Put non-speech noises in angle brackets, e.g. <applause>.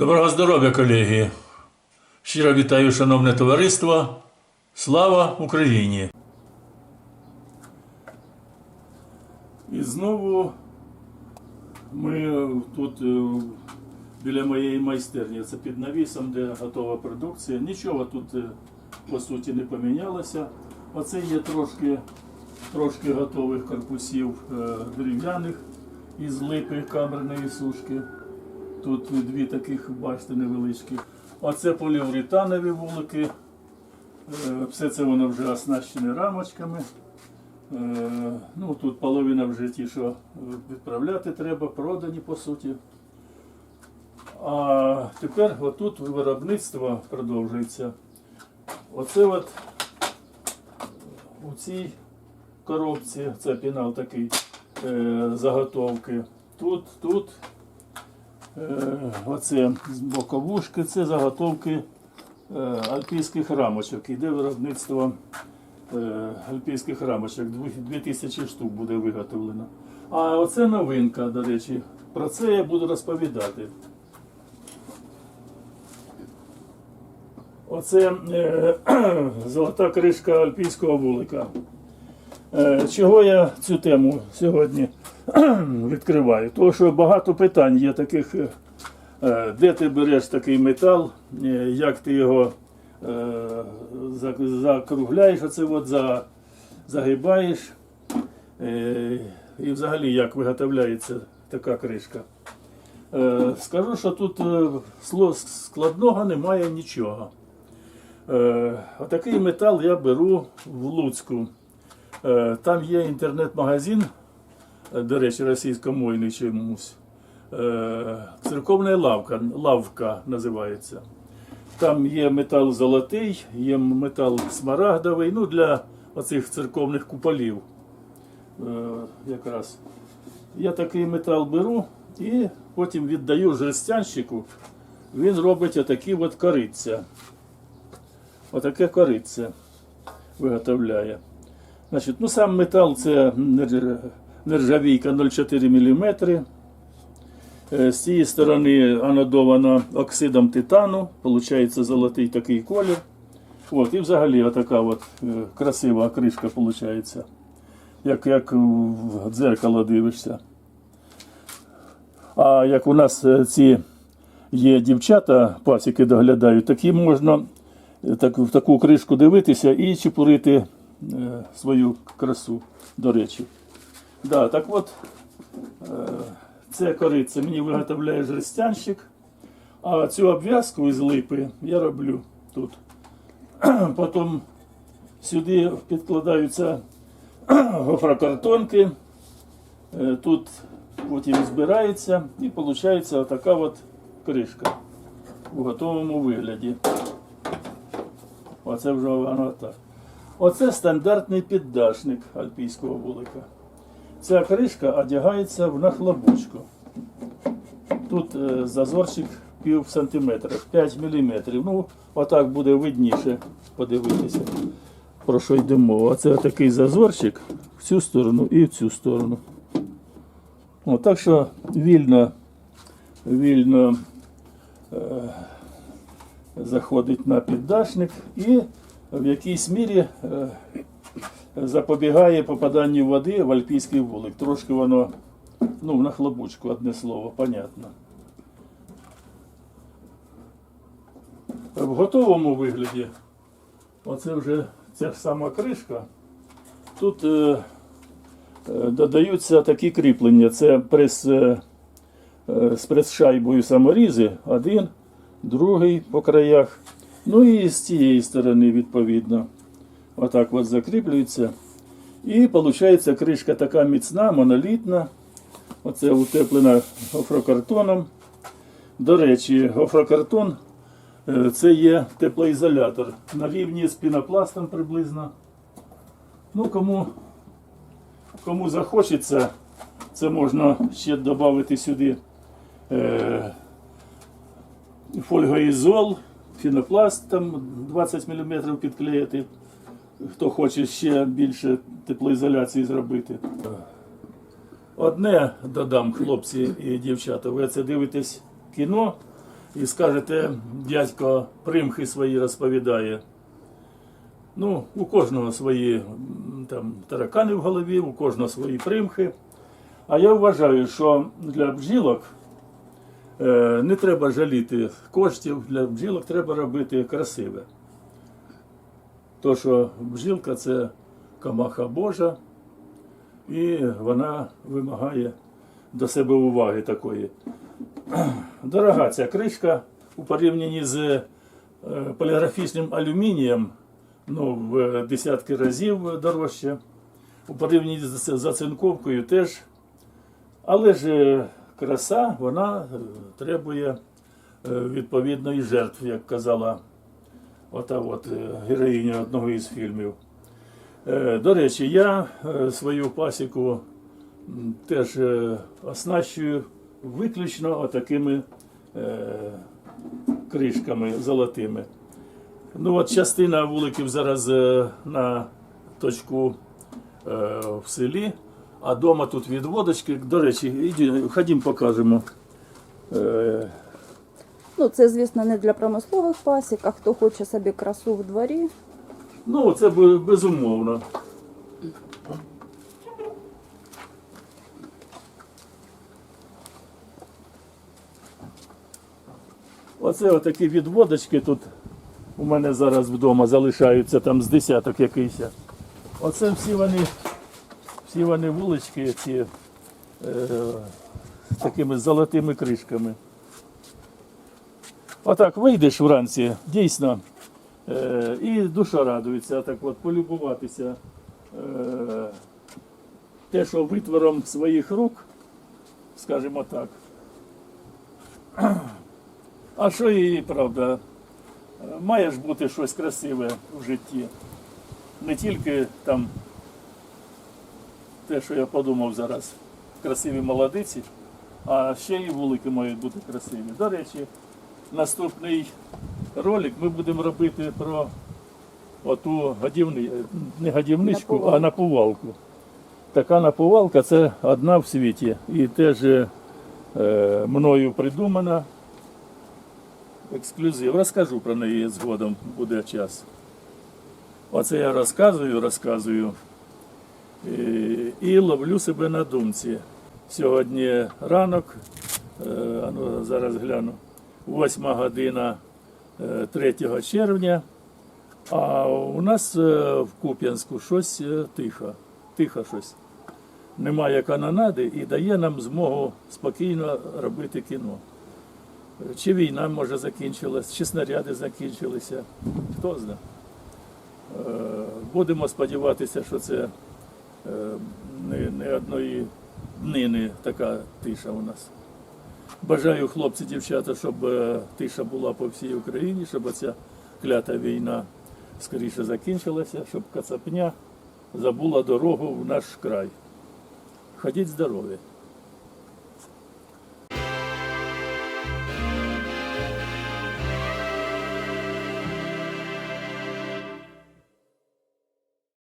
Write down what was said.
Доброго здоров'я, колеги! Щиро вітаю, шановне товариство. Слава Україні! І знову ми тут е, біля моєї майстерні, це під навісом, де готова продукція. Нічого тут е, по суті не помінялося. Оце є трошки, трошки готових корпусів е, дерев'яних із липи камерної сушки. Тут дві таких, бачите, невеличкі. Оце поліуретанові вулики. Е, Все це воно вже оснащене рамочками. Е, Ну, тут половина вже ті, що е, відправляти треба, продані по суті. А тепер отут виробництво продовжується. Оце от у цій коробці, це пінал такий заготовки. Тут, тут Оце з боковушки, це заготовки е, альпійських рамочок. Іде виробництво е, альпійських рамочок. 2000 штук буде виготовлено. А оце новинка, до речі. Про це я буду розповідати. Оце е, <clears throat> золота кришка альпійського вулика. Е, Чого я цю тему сьогодні <clears throat> відкриваю? Тому що багато питань є таких, е, е, де ти береш такий метал, е, як ти його закругляєш, оце от за, загибаєш, і взагалі як виготовляється така кришка. Скажу, що тут складного немає нічого. Отакий метал я беру в Луцьку. Там є інтернет-магазин, до речі, російськомовний чомусь. Е, Церковна лавка, лавка називається. Там є метал золотий, є метал смарагдовий, ну для оцих церковних куполів. Е, Якраз. Я такий метал беру і потім віддаю жерстянщику. Він робить отакі от кориця. Отаке кориця виготовляє. Значить, ну сам метал це нержа- нержавійка 0,4 мм. Е, З цієї сторони анодована оксидом титану, виходить золотий такий колір. От, і взагалі отака от е, красива кришка виходить. Як, як в дзеркало дивишся. А як у нас е, ці є дівчата, пасіки доглядають, такі можна так, в таку кришку дивитися і чепурити свою красу, до речі. Да, так от, е, це кориця мені виготовляє жерстянщик, а цю обв'язку із липи я роблю тут. <clears throat> Потім сюди підкладаються <clears throat> гофрокартонки, е, тут потім збирається і виходить отака от кришка у готовому вигляді. Оце вже воно так. Оце стандартний піддашник альпійського вулика. Ця кришка одягається в нахлобучку. Тут е, зазорчик пів сантиметра, 5 міліметрів. Ну, отак буде видніше подивитися, про що йде мова. Оце такий зазорчик в цю сторону і в цю сторону. О, так що вільно, вільно е, заходить на піддашник і в якійсь мірі е, запобігає попаданню води в альпійський вулик. Трошки воно, ну, в нахлобучку, одне слово, понятно. В готовому вигляді, оце вже ця ж сама кришка. Тут е, е, додаються такі кріплення. Це прес, е, е, з прес-шайбою саморізи, один, другий по краях. Ну і з цієї сторони, відповідно. Отак от закріплюється. І виходить кришка така міцна, монолітна. Оце утеплена гофрокартоном. До речі, гофрокартон е, це є теплоізолятор на рівні з пінопластом приблизно. Ну, кому, кому захочеться, це можна ще додати сюди е, фольгоізол, пінопласт там 20 мм підклеїти. Хто хоче ще більше теплоізоляції зробити. Одне додам, хлопці і дівчата, ви це дивитесь кіно, і скажете, дядько примхи свої розповідає. Ну, у кожного свої там таракани в голові, у кожного свої примхи. А я вважаю, що для бджілок е, не треба жаліти коштів, для бджілок треба робити красиве. То, що бджілка це камаха Божа, і вона вимагає до себе уваги такої. <clears throat> Дорога ця кришка у порівнянні з е, поліграфічним алюмінієм ну, в десятки разів дорожче. У порівнянні з зацинковкою теж. Але ж е, краса вона е, требує відповідної жертв, як казала ота от е, героїня одного із фільмів. Е, До речі, я е, свою пасіку теж оснащую виключно отакими е, кришками золотими. Ну от частина вуликів зараз на точку в селі, а вдома тут відводочки. До речі, іди, ходім покажемо. Ну, це, звісно, не для промислових пасік, а хто хоче собі красу в дворі. Ну, це безумовно. Оце отакі відводочки тут у мене зараз вдома залишаються там з десяток якийсь. Оце всі вони, всі вони вулички ці е, з такими золотими кришками. Отак вийдеш вранці, дійсно, Е, і душа радується, так от полюбуватися е, те, що витвором своїх рук, скажімо так. А що і правда, має ж бути щось красиве в житті. Не тільки там те, що я подумав зараз, красиві молодиці, а ще і вулики мають бути красиві. До речі, наступний ролик ми будемо робити про оту годівни... не годівничку, Наповалку. а наповалку. Така наповалка це одна в світі. І теж е, мною придумана. Ексклюзив. Розкажу про неї згодом, буде час. Оце я розказую, розказую. І, і ловлю себе на думці. Сьогодні ранок, е, ну, зараз гляну, 8 година е, 3 червня. А у нас е, в Куп'янську щось е, тихо. Тихо щось. Немає канонади і дає нам змогу спокійно робити кіно. Чи війна може закінчилась, чи снаряди закінчилися, хто знає. Е, Будемо сподіватися, що це е, не одної днини така тиша у нас. Бажаю хлопці, дівчата, щоб е, тиша була по всій Україні, щоб ця клята війна скоріше закінчилася, щоб Кацапня забула дорогу в наш край. Ходіть здорові!